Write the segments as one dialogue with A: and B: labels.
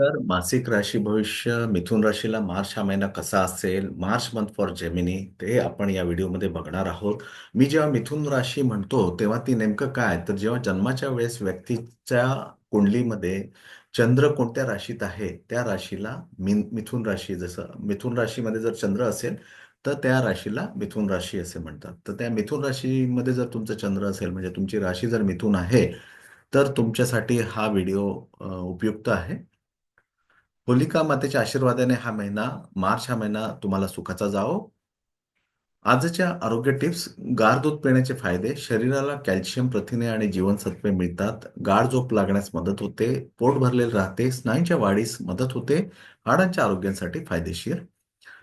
A: तर मासिक राशी भविष्य मिथुन राशीला मार्च हा महिना कसा असेल मार्च मंथ फॉर जेमिनी ते आपण या व्हिडिओमध्ये बघणार आहोत. मी जेव्हा मिथुन राशी म्हणतो तेव्हा ती नेमकं काय? तर जेव्हा जन्माच्या वेळेस व्यक्तीच्या कुंडलीमध्ये चंद्र कोणत्या राशीत आहे त्या राशीला मिथुन राशी जसं मिथुन राशीमध्ये जर चंद्र असेल तर त्या राशीला मिथुन राशी असे म्हणतात. तर त्या मिथुन राशीमध्ये जर तुमचं चंद्र असेल म्हणजे तुमची राशी जर मिथुन आहे तर तुमच्यासाठी हा व्हिडिओ उपयुक्त आहे. होलिका मातेच्या आशीर्वादाने हा महिना मार्च हा महिना तुम्हाला सुखाचा जावो. आजच्या आरोग्य टिप्स गार दूध पिण्याचे फायदे शरीराला कॅल्शियम प्रथिने आणि जीवनसत्वे मिळतात. गाढ झोप लागण्यास मदत होते. पोट भरलेले राहते. स्नायूंच्या वाढीस मदत होते. हाडांच्या आरोग्यासाठी फायदेशीर.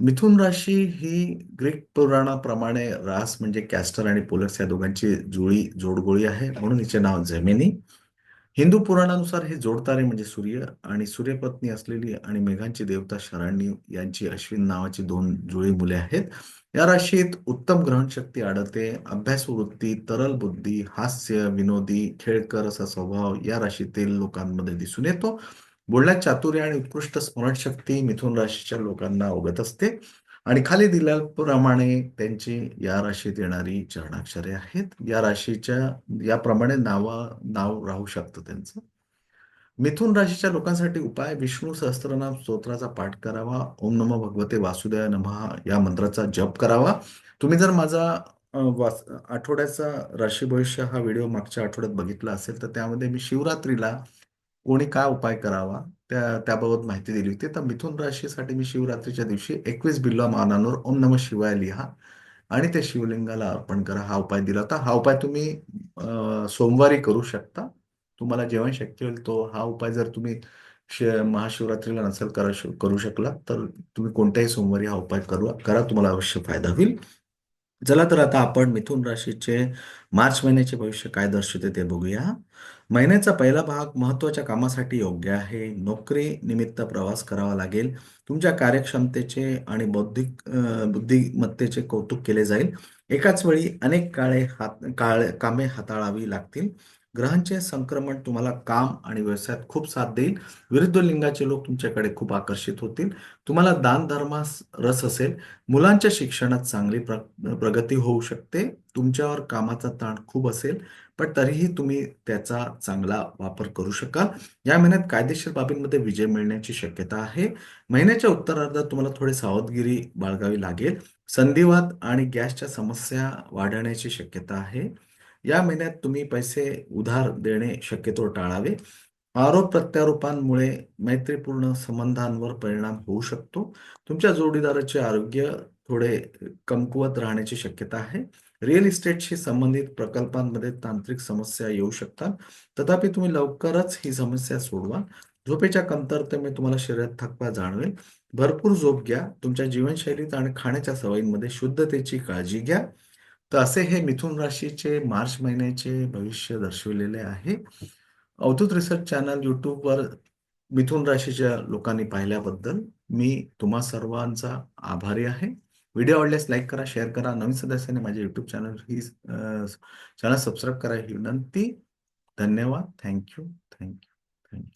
A: मिथुन राशी ही ग्रीक पुराणाप्रमाणे रास म्हणजे कॅस्टर आणि पोलक्स या दोघांची जुळी जोडगोळी आहे. म्हणून हिचे नाव जमिनी हिंदू पुराणानुसार हे जोडतारे म्हणजे सूर्य आणि सूर्यपत्नी असलेली आणि मेघांची देवता शरण्य यांची अश्विन नावाची दोन जुळी मुले आहेत. या राशीत उत्तम ग्रहणशक्ती आढळते. अभ्यास वृत्ती तरल बुद्धी हास्य विनोदी खेळकर असा स्वभाव या राशीतील लोकांमध्ये दिसून येतो. बोलण्यात चातुर्य आणि उत्कृष्ट स्मरणशक्ती मिथुन राशीच्या लोकांना अवगत असते. आणि खाली दिल्याप्रमाणे त्यांची या राशीत येणारी चरणाक्षरे आहेत. या राशीच्या याप्रमाणे नावा नाव राहू शकतं त्यांचं. मिथुन राशीच्या लोकांसाठी उपाय विष्णू सहस्त्रनाम स्तोत्राचा पाठ करावा ओम नमो भगवते वासुदेव नमः या मंत्राचा जप करावा. तुम्ही जर माझा वास आठवड्याचा राशी भविष्य हा व्हिडिओ मागच्या आठवड्यात बघितला असेल तर त्यामध्ये मी शिवरात्रीला कोणी काय उपाय करावा त्या त्याबाबत माहिती दिली होती. तर मिथुन राशीसाठी मी शिवरात्रीच्या दिवशी एकवीस बिल्वा मानांवर ओम नमः शिवाय लिहा आणि ते शिवलिंगाला अर्पण करा. हा उपाय दिला होता. हा उपाय तुम्ही सोमवारी करू शकता. तुम्हाला जेव्हा शक्य होईल तो. हा उपाय जर तुम्ही महाशिवरात्रीला नसेल करा करू शकला तर तुम्ही कोणत्याही सोमवारी हा उपाय करू करा. तुम्हाला अवश्य फायदा होईल. चला तर आता आपण मिथुन राशीचे मार्च महिन्याचे भविष्य काय दर्शवते ते बघूया. महिन्याचा पहिला भाग महत्त्वाच्या कामासाठी योग्य आहे. नोकरी निमित्त प्रवास करावा लागेल. तुमच्या कार्यक्षमतेचे आणि बौद्धिक बुद्धिमत्तेचे कौतुक केले जाईल. एकाच वेळी अनेक काळे हात काळ कामे हाताळावी लागतील. ग्रहांचे संक्रमण तुम्हाला काम आणि व्यवसायात खूप साथ देईल. विरुद्ध लिंगाचे लोक तुमच्याकडे खूप आकर्षित होतील. तुम्हाला दान धर्मास रस असेल. मुलांच्या शिक्षणात चांगली प्र प्रगती होऊ शकते. तुमच्यावर कामाचा ताण खूप असेल पण तरीही तुम्ही त्याचा चांगला वापर करू शकाल. या महिन्यात कायदेशीर बाबींमध्ये विजय मिळण्याची शक्यता आहे. महिन्याच्या उत्तरार्धात तुम्हाला थोडी सावधगिरी बाळगावी लागेल. संधिवात आणि गॅसच्या समस्या वाढण्याची शक्यता आहे. या महिन्यात तुम्ही पैसे उधार देणे शक्यतो टाळावे. आरोप प्रत्यारोपांमुळे मैत्रीपूर्ण संबंधांवर परिणाम होऊ शकतो. तुमच्या जोडीदाराचे आरोग्य थोडे कमकुवत राहण्याची शक्यता आहे. रिअल इस्टेटशी संबंधित प्रकल्पांमध्ये तांत्रिक समस्या येऊ शकतात. तथापि तुम्ही लवकरच ही समस्या सोडवा. झोपेच्या कमतरतेमुळे तुम्हाला शरीरात थकवा जाणवेल. भरपूर झोप घ्या. तुमच्या जीवनशैलीत आणि खाण्याच्या सवयींमध्ये शुद्धतेची काळजी घ्या. तर असे हे मिथुन राशीचे मार्च महिन्याचे भविष्य दर्शविलेले आहे. अवधूत रिसर्च चॅनल युट्यूबवर मिथुन राशीच्या लोकांनी पाहिल्याबद्दल मी तुम्हा सर्वांचा आभारी आहे. व्हिडिओ आवडल्यास लाईक करा शेअर करा. नवीन सदस्याने माझे युट्यूब चॅनल ही चॅनल सबस्क्राईब करा ही विनंती. धन्यवाद. Thank you. Thank you.